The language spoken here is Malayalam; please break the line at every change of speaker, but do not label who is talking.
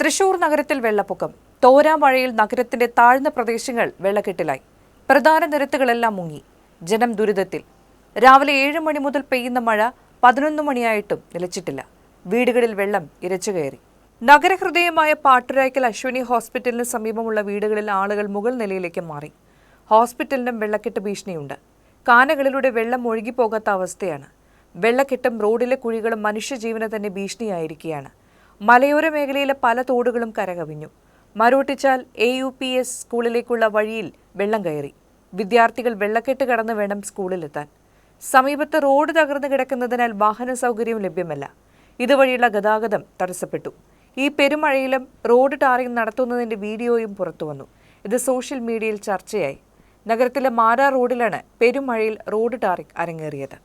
തൃശൂർ നഗരത്തിൽ വെള്ളപ്പൊക്കം. തോരാമഴയിൽ നഗരത്തിന്റെ താഴ്ന്ന പ്രദേശങ്ങൾ വെള്ളക്കെട്ടിലായി. പ്രധാന നിരത്തുകളെല്ലാം മുങ്ങി. ജനം ദുരിതത്തിൽ. രാവിലെ ഏഴ് മണി മുതൽ പെയ്യുന്ന മഴ പതിനൊന്ന് മണിയായിട്ടും നിലച്ചിട്ടില്ല. വീടുകളിൽ വെള്ളം ഇരച്ചുകയറി നഗരഹൃദയമായ പാട്ടുരായ്ക്കൽ അശ്വിനി ഹോസ്പിറ്റലിന് സമീപമുള്ള വീടുകളിൽ ആളുകൾ മുകൾ നിലയിലേക്ക് മാറി. ഹോസ്പിറ്റലിനും വെള്ളക്കെട്ട് ഭീഷണിയുണ്ട്. കാനകളിലൂടെ വെള്ളം ഒഴുകിപ്പോകാത്ത അവസ്ഥയാണ്. വെള്ളക്കെട്ടും റോഡിലെ കുഴികളും മനുഷ്യജീവന തന്നെ ഭീഷണിയായിരിക്കുകയാണ്. മലയോര മേഖലയിലെ പല തോടുകളും കരകവിഞ്ഞു. Marottichal A U P S സ്കൂളിലേക്കുള്ള വഴിയിൽ വെള്ളം കയറി. വിദ്യാർത്ഥികൾ വെള്ളക്കെട്ട് കടന്ന് വേണം സ്കൂളിലെത്താൻ. സമീപത്ത് റോഡ് തകർന്നു കിടക്കുന്നതിനാൽ വാഹന സൗകര്യം ലഭ്യമല്ല. ഇതുവഴിയുള്ള ഗതാഗതം തടസ്സപ്പെട്ടു. ഈ പെരുമഴയിലും റോഡ് ടാറിംഗ് നടത്തുന്നതിന്റെ വീഡിയോയും പുറത്തുവന്നു ഇത് സോഷ്യൽ മീഡിയയിൽ ചർച്ചയായി. നഗരത്തിലെ മാരാ റോഡിലാണ് പെരുമഴയിൽ റോഡ് ടാറിംഗ് അരങ്ങേറിയത്.